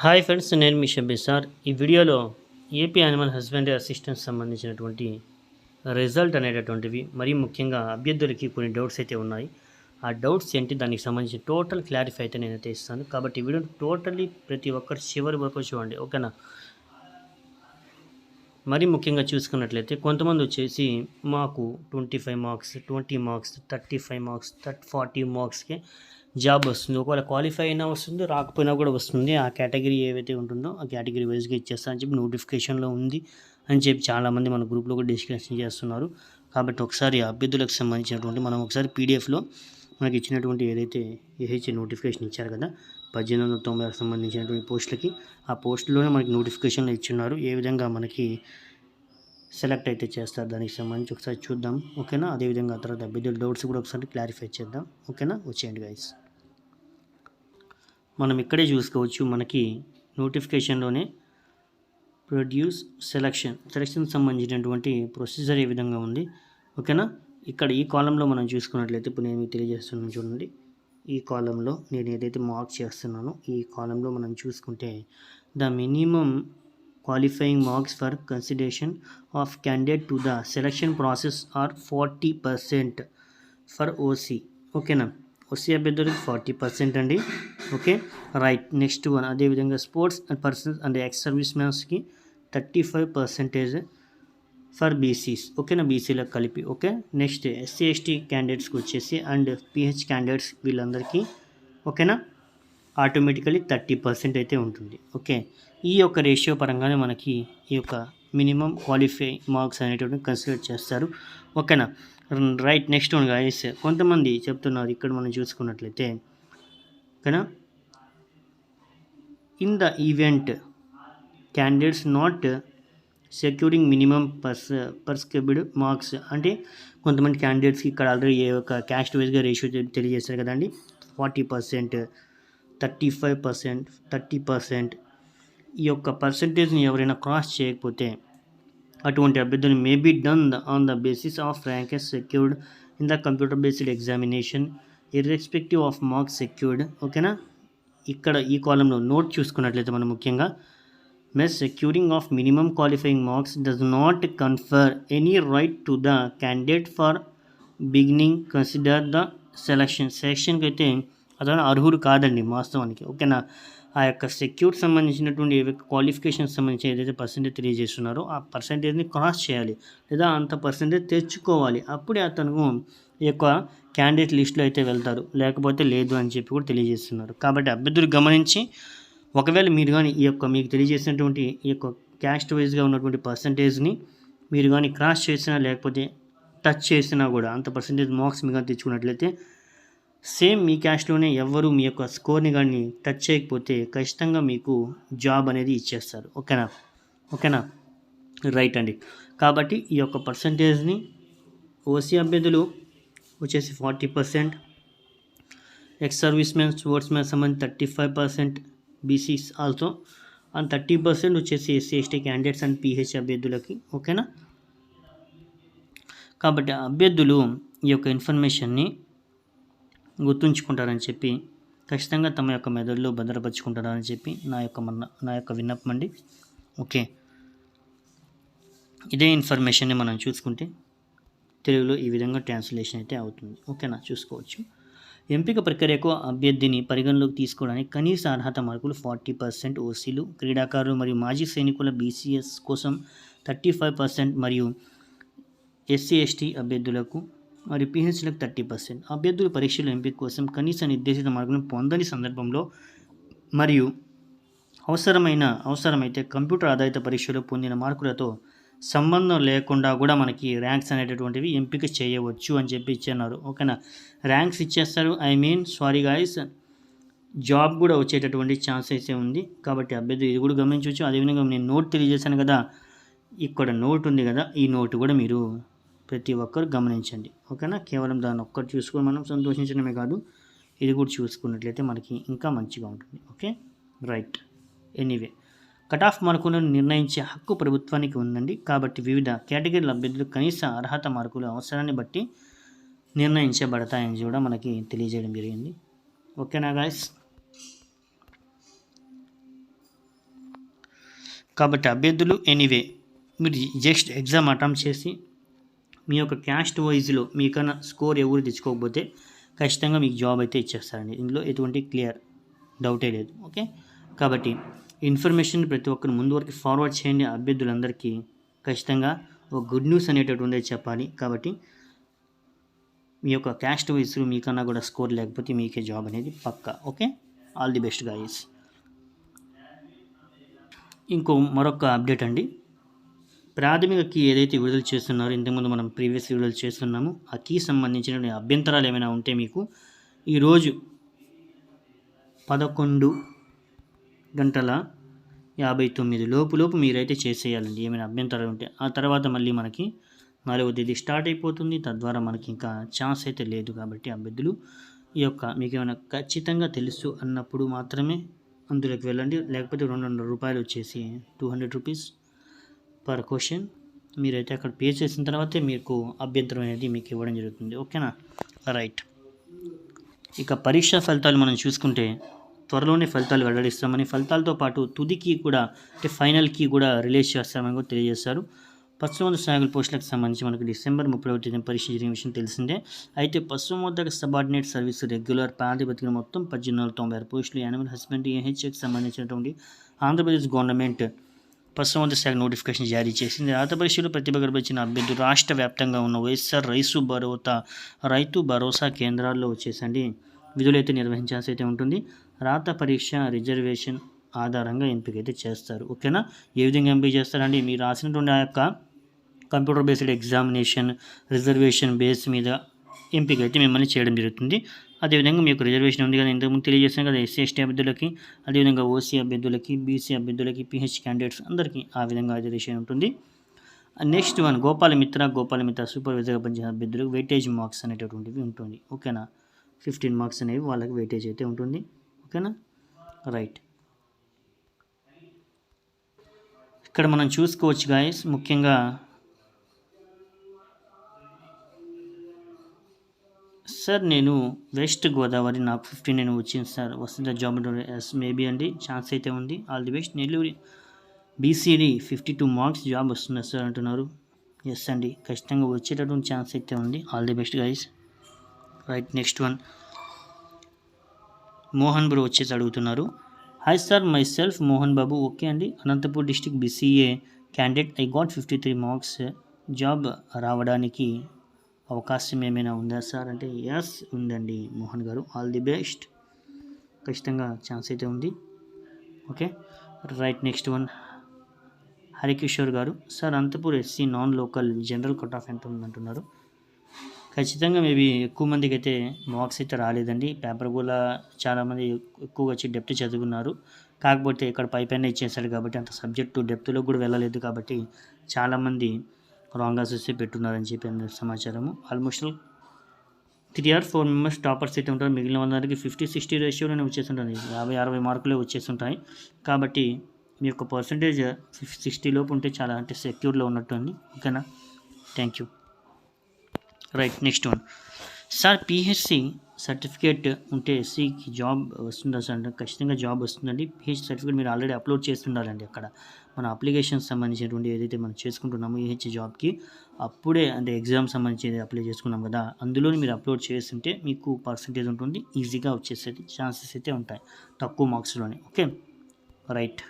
Hi friends నేను మీ Shabbi sir. ఈ వీడియోలో ఏపీ యానిమల్ హస్బెండరీ అసిస్టెంట్ సంబంధించినటువంటి రిజల్ట్ అనేటటువంటివి మరీ ముఖ్యంగా అభ్యర్థులకి కొన్ని డౌట్స్ అయితే ఉన్నాయి. ఆ డౌట్స్ ఏంటి దానికి సంబంధించి టోటల్ క్లారిఫై అయితే నేనైతే ఇస్తాను. కాబట్టి వీడియో టోటల్లీ ప్రతి ఒక్కరు చివరి వరకు చూడండి ఓకేనా? మరీ ముఖ్యంగా చూసుకున్నట్లయితే కొంతమంది వచ్చేసి మాకు twenty five marks twenty marks thirty five marks థర్ forty మార్క్స్కి జాబ్ వస్తుంది. ఒకవేళ క్వాలిఫై అయినా వస్తుంది రాకపోయినా కూడా వస్తుంది. ఆ కేటగిరీ ఏవైతే ఉంటుందో ఆ కేటగిరీ వైజ్గా ఇచ్చేస్తా అని చెప్పి నోటిఫికేషన్లో ఉంది అని చెప్పి చాలామంది మన గ్రూప్లో కూడా డిస్కషన్ చేస్తున్నారు. కాబట్టి ఒకసారి అభ్యర్థులకు సంబంధించినటువంటి మనం ఒకసారి పీడిఎఫ్లో మనకి ఇచ్చినటువంటి ఏదైతే ఏహెచ్ నోటిఫికేషన్ ఇచ్చారు కదా పద్దెనిమిది వందల తొంభై ఆరు సంబంధించినటువంటి పోస్టులకి ఆ పోస్టులోనే మనకి నోటిఫికేషన్లు ఇచ్చున్నారు. ఏ విధంగా మనకి సెలెక్ట్ అయితే చేస్తారు దానికి సంబంధించి ఒకసారి చూద్దాం. ఓకేనా? అదేవిధంగా తర్వాత అభ్యర్థుల డౌట్స్ కూడా ఒకసారి క్లారిఫై చేద్దాం. ఓకేనా? వచ్చేయండి గైస్ మనం ఇక్కడే చూసుకోవచ్చు మనకి నోటిఫికేషన్లోనే ప్రొడ్యూస్ సెలక్షన్. సెలక్షన్కి సంబంధించినటువంటి ప్రొసీజర్ ఏ విధంగా ఉంది. ఓకేనా? ఇక్కడ ఈ కాలంలో మనం చూసుకున్నట్లయితే ఇప్పుడు నేను మీకు తెలియజేస్తున్నాను చూడండి. ఈ కాలంలో నేను ఏదైతే మార్క్ చేస్తున్నానో ఈ కాలంలో మనం చూసుకుంటే the minimum qualifying marks for consideration of candidate to the selection process are forty percent for OC ఓకేనా? ఓసీ అభ్యర్థులకు ఫార్టీ పర్సెంట్ అండి. ఓకే రైట్ నెక్స్ట్ వన్ అదేవిధంగా sports and persons and ex service మ్యాన్స్కి thirty five percentage for BCs. ఓకేనా బీసీలకు కలిపి okay. Next SC ST క్యాండిడేట్స్కి వచ్చేసి and pH candidates వీళ్ళందరికీ ఓకేనా ఆటోమేటికలీ థర్టీ పర్సెంట్ అయితే ఉంటుంది. ఓకే ఈ యొక్క రేషియో పరంగానే మనకి ఈ యొక్క మినిమం క్వాలిఫై మార్క్స్ అనేటువంటి కన్సిడర్ చేస్తారు. ఓకేనా రైట్ నెక్స్ట్ వన్ గాయస్ కొంతమంది చెప్తున్నారు ఇక్కడ మనం చూసుకున్నట్లయితే. ఓకేనా? In the event candidates not securing minimum purse prescribed marks అంటే కొంతమంది క్యాండిడేట్స్కి ఇక్కడ ఆల్రెడీ ఏ ఒక క్యాస్ట్ వైజ్గా రేషియో తెలియజేస్తారు కదండి. Forty percent thirty five percent thirty percent ఈ యొక్క పర్సంటేజ్ని ఎవరైనా క్రాస్ చేయకపోతే అటువంటి అభ్యర్థులు may be done on the basis of rank secured in the computer based examination irrespective of marks secured ఓకేనా ఇక్కడ ఈ కాలంలో నోట్ చూసుకున్నట్లయితే మనం ముఖ్యంగా mere securing of minimum qualifying marks does not confer any right to the candidate for beginning consider the selection సెలక్షన్కి అయితే అతను అర్హుడు కాదండి వాస్తవానికి. ఓకేనా ఆ యొక్క సెక్యూర్ సంబంధించినటువంటి క్వాలిఫికేషన్ సంబంధించి ఏదైతే పర్సంటేజ్ తెలియజేస్తున్నారో ఆ పర్సంటేజ్ని క్రాస్ చేయాలి. లేదా అంత పర్సంటేజ్ తెచ్చుకోవాలి. అప్పుడే అతను ఈ యొక్క క్యాండిడేట్ లిస్టులో అయితే వెళ్తారు. లేకపోతే లేదు అని చెప్పి కూడా తెలియజేస్తున్నారు. కాబట్టి అభ్యర్థులు గమనించి ఒకవేళ మీరు కానీ ఈ యొక్క మీకు తెలియజేసినటువంటి ఈ యొక్క క్యాస్ట్ వైజ్గా ఉన్నటువంటి పర్సంటేజ్ని మీరు కానీ క్రాస్ చేసినా లేకపోతే టచ్ చేసినా కూడా అంత పర్సంటేజ్ మార్క్స్ మీకు కానీ తెచ్చుకున్నట్లయితే సేమ్ మీ క్యాష్లోనే ఎవ్వరు మీ యొక్క స్కోర్ని కానీ టచ్ చేయకపోతే ఖచ్చితంగా మీకు జాబ్ అనేది ఇచ్చేస్తారు. ఓకేనా? ఓకేనా? రైట్ అండి. కాబట్టి ఈ యొక్క పర్సంటేజ్ని ఓసీ అభ్యర్థులు వచ్చేసి forty percent ex service man sports man సంబంధించి thirty five percent BCs also and thirty percent వచ్చేసి SC ST candidates and PH అభ్యర్థులకి. ఓకేనా? కాబట్టి అభ్యర్థులు ఈ యొక్క ఇన్ఫర్మేషన్ని గుర్తుంచుకుంటారని చెప్పి ఖచ్చితంగా తమ యొక్క మెదడులో భద్రపరుచుకుంటారని చెప్పి నా యొక్క మన నా యొక్క విన్నపం అండి. ఓకే. ఇదే ఇన్ఫర్మేషన్ని మనం చూసుకుంటే తెలుగులో ఈ విధంగా ట్రాన్స్లేషన్ అయితే అవుతుంది. ఓకేనా? చూసుకోవచ్చు. ఎంపిక ప్రక్రియకు అభ్యర్థిని పరిగణలోకి తీసుకోవడానికి కనీస అర్హత మార్కులు ఫార్టీ పర్సెంట్ ఓసీలు క్రీడాకారులు మరియు మాజీ సైనికుల బీసీఎస్ కోసం థర్టీ ఫైవ్ పర్సెంట్ మరియు ఎస్సీ ఎస్టీ అభ్యర్థులకు మరియు పిహెచ్లకు థర్టీ పర్సెంట్ అభ్యర్థుల పరీక్షల ఎంపిక కోసం కనీస నిర్దేశిత మార్కులను పొందని సందర్భంలో మరియు అవసరమైన అవసరమైతే కంప్యూటర్ ఆధారిత పరీక్షలో పొందిన మార్కులతో సంబంధం లేకుండా కూడా మనకి ర్యాంక్స్ అనేటటువంటివి ఎంపిక చేయవచ్చు అని చెప్పి ఇచ్చేన్నారు. ఓకేనా? ర్యాంక్స్ ఇచ్చేస్తారు. I mean sorry guys job కూడా వచ్చేటటువంటి ఛాన్స్ అయితే ఉంది. కాబట్టి అభ్యర్థులు ఇది కూడా గమనించవచ్చు. అదేవిధంగా నేను నోట్ తెలియజేశాను కదా. ఇక్కడ నోట్ ఉంది కదా. ఈ నోట్ కూడా మీరు ప్రతి ఒక్కరు గమనించండి. ఓకేనా? కేవలం దాన్ని ఒక్కటి చూసుకొని మనం సంతోషించడమే కాదు ఇది కూడా చూసుకున్నట్లయితే మనకి ఇంకా మంచిగా ఉంటుంది. Okay? Right. Anyway. Cut off మార్కులను నిర్ణయించే హక్కు ప్రభుత్వానికి ఉందండి. కాబట్టి వివిధ కేటగిరీల అభ్యర్థులు కనీస అర్హత మార్కులు అవసరాన్ని బట్టి నిర్ణయించబడతాయని కూడా మనకి తెలియజేయడం జరిగింది. ఓకేనా గాయస్? కాబట్టి అభ్యర్థులు ఎనీవే. మీరు జస్ట్ ఎగ్జామ్ అటెంప్ట్ చేసి మీ యొక్క క్యాస్ట్ వైజ్లో మీకన్నా స్కోర్ ఎవరు తెచ్చుకోకపోతే ఖచ్చితంగా మీకు జాబ్ అయితే ఇచ్చేస్తారండి. ఇందులో ఎటువంటి క్లియర్ డౌటే లేదు. ఓకే కాబట్టి ఇన్ఫర్మేషన్ ప్రతి ఒక్కరు ముందు వరకు ఫార్వర్డ్ చేయండి. అభ్యర్థులందరికీ ఖచ్చితంగా ఒక గుడ్ న్యూస్ అనేటటువంటిది చెప్పాలి. కాబట్టి మీ యొక్క క్యాస్ట్ వైజ్ మీకన్నా కూడా స్కోర్ లేకపోతే మీకే జాబ్ అనేది పక్కా. Okay all the best guys ఇంకో మరొక అప్డేట్ అండి. ప్రాథమిక కీ ఏదైతే విడుదల చేస్తున్నారో ఇంతకుముందు మనం ప్రీవియస్ విడుదల చేస్తున్నామో ఆ కీ సంబంధించిన అభ్యంతరాలు ఏమైనా ఉంటే మీకు ఈరోజు పదకొండు గంటల యాభై తొమ్మిది లోపు లోపు మీరైతే చేసేయాలండి ఏమైనా అభ్యంతరాలు ఉంటే. ఆ తర్వాత మళ్ళీ మనకి నాలుగవ తేదీ స్టార్ట్ అయిపోతుంది తద్వారా మనకి ఇంకా ఛాన్స్ అయితే లేదు కాబట్టి అభ్యర్థులు ఈ యొక్క మీకు ఏమైనా ఖచ్చితంగా తెలుసు అన్నప్పుడు మాత్రమే అందులోకి వెళ్ళండి లేకపోతే రెండు వందల రూపాయలు వచ్చేసి two hundred rupees per question మీరైతే అక్కడ పే చేసిన తర్వాతే మీకు అభ్యంతరం అనేది మీకు ఇవ్వడం జరుగుతుంది. ఓకేనా రైట్ ఇక పరీక్షా ఫలితాలు మనం చూసుకుంటే త్వరలోనే ఫలితాలు వెల్లడిస్తామని ఫలితాలతో పాటు తుదికి కూడా అంటే ఫైనల్కి కూడా రిలీజ్ చేస్తామని కూడా తెలియజేశారు. పశ్చిమోత్తర స్థాయిల పోస్టులకు సంబంధించి మనకు డిసెంబర్ ముప్పై తేదీన పరీక్ష జరిగిన విషయం తెలిసిందే. అయితే పశ్చిమోత్తర సబార్డినేట్ సర్వీస్ రెగ్యులర్ ప్రాతిపదికన మొత్తం పద్దెనిమిది వందల తొంభై ఆరు పోస్టులు యానిమల్ హస్బెండరీ ఏహెచ్ఎకి సంబంధించినటువంటి ఆంధ్రప్రదేశ్ గవర్నమెంట్ పశ్చిమోత్తర శాఖ నోటిఫికేషన్ జారీ చేసింది. రాత పరీక్షలు ప్రతిభ కనబరిచిన అభ్యర్థులు రాష్ట్ర వ్యాప్తంగా ఉన్న వైఎస్ఆర్ రైసు భరోసా రైతు భరోసా కేంద్రాల్లో వచ్చేసండి. విధులైతే నిర్వహించాల్సి అయితే ఉంటుంది. రాత పరీక్ష రిజర్వేషన్ ఆధారంగా ఎంపిక అయితే చేస్తారు. ఓకేనా? ఏ విధంగా ఎంపిక చేస్తారండి? మీరు రాసినటువంటి ఆ యొక్క computer based examination reservation base మీద ఎంపిక అయితే మిమ్మల్ని చేయడం జరుగుతుంది. అదేవిధంగా మీకు రిజర్వేషన్ ఉంది కదా ఇంతకుముందు తెలియజేస్తాను కదా ఎస్సీ ఎస్టీ అభ్యర్థులకి అదేవిధంగా ఓసీ అభ్యర్థులకి బీసీ అభ్యర్థులకి పిహెచ్ క్యాండిడేట్స్ అందరికీ ఆ విధంగా రిజర్వేషన్ ఉంటుంది. నెక్స్ట్ వన్ గోపాలమిత్ర గోపాలమిత్ర సూపర్వైజర్గా పనిచేసిన అభ్యర్థులకు వెయిటేజ్ మార్క్స్ అనేటటువంటివి ఉంటుంది. ఓకేనా ఫిఫ్టీన్ మార్క్స్ అనేవి వాళ్ళకి వెయిటేజ్ అయితే ఉంటుంది. ఓకేనా రైట్ ఇక్కడ మనం చూసుకోవచ్చు గాయస్ ముఖ్యంగా సార్ నేను వెస్ట్ గోదావరి నాకు ఫిఫ్టీ నేను వచ్చింది సార్. వస్తుందా జాబ్ ఎస్ మేబీ అండి ఛాన్స్ అయితే ఉంది. All the best. Nellore BCD fifty two marks job వస్తుందా సార్ అంటున్నారు. ఎస్ అండి ఖచ్చితంగా వచ్చేటటువంటి ఛాన్స్ అయితే ఉంది. All the best guys. Right next one. Mohan bro వచ్చేసి అడుగుతున్నారు. Hi sir myself Mohan Babu. Okay అండి Anantapur district BCA candidate. I got fifty three marks job రావడానికి అవకాశం ఏమైనా ఉందా సార్? అంటే ఎస్ ఉందండి మోహన్ గారు. ఆల్ ది బెస్ట్ ఖచ్చితంగా ఛాన్స్ అయితే ఉంది. Okay right next one Harikishore గారు. Sir Anantapur SC non local general cut off ఎంత ఉందంటున్నారు? ఖచ్చితంగా మేబీ ఎక్కువ మందికి అయితే మార్క్స్ అయితే రాలేదండి. పేపర్ కూడా చాలామంది ఎక్కువగా వచ్చి డెప్త్ చదువుకున్నారు. కాకపోతే ఇక్కడ పైపైన ఇచ్చేసాడు కాబట్టి అంత సబ్జెక్టు డెప్త్లో కూడా వెళ్ళలేదు కాబట్టి చాలామంది రాంగ్ ఆన్సర్స్ పెట్టున్నారని చెప్పి అన్న సమాచారము. Almost three or four members toppers అయితే ఉంటారు. మిగిలిన వాళ్ళందరికీ ఫిఫ్టీ సిక్స్టీ రేషియోలోనే వచ్చేస్తుంటుంది యాభై అరవై మార్కులే వచ్చేస్తుంటాయి. కాబట్టి మీ యొక్క పర్సంటేజ్ ఫిఫ్టీ సిక్స్టీ లోపు ఉంటే చాలా అంటే సెక్యూర్లో ఉన్నట్టుంది ఓకేనా thank you right next one sir PHC certificate ఉంటే ఎస్సీకి జాబ్ వస్తుందా సార్ అంటే ఖచ్చితంగా జాబ్ వస్తుందండి. పిహెచ్ సర్టిఫికేట్ మీరు ఆల్రెడీ అప్లోడ్ చేస్తుండాలండి అక్కడ. మన అప్లికేషన్ సంబంధించినటువంటి ఏదైతే మనం చేసుకుంటున్నామో ఈహెచ్ జాబ్కి అప్పుడే అంటే ఎగ్జామ్ సంబంధించి అప్లై చేసుకున్నాం కదా అందులోనే మీరు అప్లోడ్ చేస్తుంటే మీకు పర్సంటేజ్ ఉంటుంది ఈజీగా వచ్చేసేది ఛాన్సెస్ అయితే ఉంటాయి తక్కువ మార్క్స్లోనే. ఓకే? రైట్.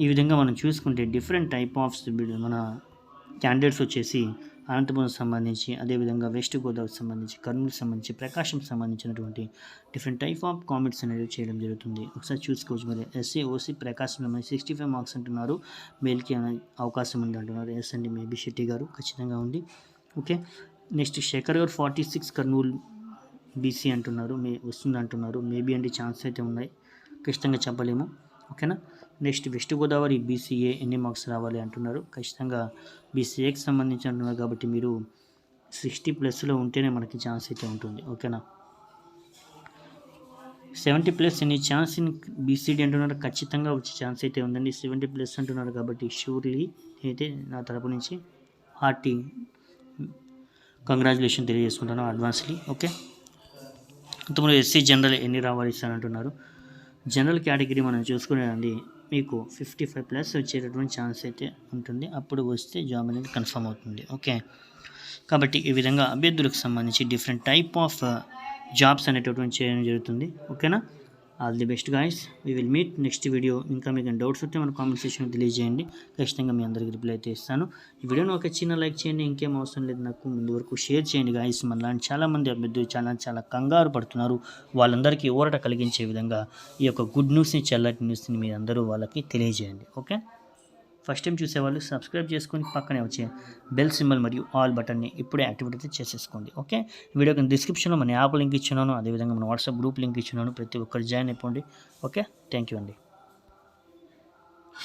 ఈ విధంగా మనం చూసుకుంటే డిఫరెంట్ టైప్ ఆఫ్ మన క్యాండిడేట్స్ వచ్చేసి అనంతపురం సంబంధించి అదేవిధంగా వెస్ట్ గోదావరి సంబంధించి కర్నూలు సంబంధించి ప్రకాశం సంబంధించినటువంటి డిఫరెంట్ టైప్ ఆఫ్ కామెంట్స్ అనేవి చేయడం జరుగుతుంది. ఒకసారి చూసుకోవచ్చు మరి. ఎస్సీ ఓసీ ప్రకాశం సంబంధించి సిక్స్టీ ఫైవ్ మార్క్స్ అంటున్నారు. మేల్కి అనే అవకాశం ఉంది అంటున్నారు. ఎస్ అండి మేబీ శెట్టి గారు ఖచ్చితంగా ఉంది. ఓకే నెక్స్ట్ శేఖర్ గారు ఫార్టీ సిక్స్ కర్నూలు బీసీ అంటున్నారు. మే వస్తుంది అంటున్నారు మేబీ అంటే ఛాన్స్ అయితే ఉన్నాయి. ఖచ్చితంగా చెప్పలేము. ఓకేనా? నెక్స్ట్ వెస్ట్ గోదావరి బీసీఏ ఎన్ని మార్క్స్ రావాలి అంటున్నారు? ఖచ్చితంగా బీసీఏకి సంబంధించి అంటున్నారు కాబట్టి మీరు సిక్స్టీ ప్లస్లో ఉంటేనే మనకి ఛాన్స్ అయితే ఉంటుంది. ఓకేనా? సెవెంటీ ప్లస్ ఎన్ని ఛాన్స్ ఇన్ బీసీడీ అంటున్నారు? ఖచ్చితంగా వచ్చే ఛాన్స్ అయితే ఉందండి. సెవెంటీ ప్లస్ అంటున్నారు కాబట్టి షూర్లీ అయితే నా తరపు నుంచి హార్టీ కంగ్రాచులేషన్ తెలియజేసుకుంటాను అడ్వాన్స్లీ. ఓకే? ఇంతకుముందు ఎస్సీ జనరల్ ఎన్ని రావాలి సార్ అంటున్నారు? జనరల్ కేటగిరీ మనం చూసుకునేది మీకు ఫిఫ్టీ ఫైవ్ ప్లస్ వచ్చేటటువంటి ఛాన్స్ అయితే ఉంటుంది. అప్పుడు వస్తే జాబ్ అనేది కన్ఫర్మ్ అవుతుంది. ఓకే? కాబట్టి ఈ విధంగా అభ్యర్థులకు సంబంధించి డిఫరెంట్ టైప్ ఆఫ్ జాబ్స్ అనేటటువంటి చేయడం జరుగుతుంది. ఓకేనా? All the best guys. We will meet next video. ఇంకా మీకు డౌట్స్ ఉంటే మన కామెంట్ సెక్షన్లో తెలియజేయండి. ఖచ్చితంగా మీ అందరికి రిప్లై అయితే ఇస్తాను. ఈ వీడియోని ఒక చిన్న లైక్ చేయండి ఇంకేం అవసరం లేదు నాకు ముందు వరకు షేర్ చేయండి గాయస్. మనలాంటి చాలామంది అభ్యర్థులు చాలా చాలా కంగారు పడుతున్నారు. వాళ్ళందరికీ ఊరట కలిగించే విధంగా ఈ యొక్క గుడ్ న్యూస్ని చల్లటి న్యూస్ని మీ అందరూ వాళ్ళకి తెలియజేయండి. ఓకే? ఫస్ట్ టైం చూసేవాళ్ళు సబ్స్క్రైబ్ చేసుకొని పక్కనే వచ్చే బెల్ సింబల్ మరియు ఆల్ బటన్ని ఇప్పుడే యాక్టివేట్ అయితే చేసేసుకోండి ఓకే? వీడియో డిస్క్రిప్షన్లో మన యాప్ లింక్ ఇచ్చినాను అదేవిధంగా మన వాట్సాప్ గ్రూప్ లింక్ ఇచ్చినాను ప్రతి ఒక్కరు జాయిన్ అయిపోండి ఓకే? థ్యాంక్ యూ అండి.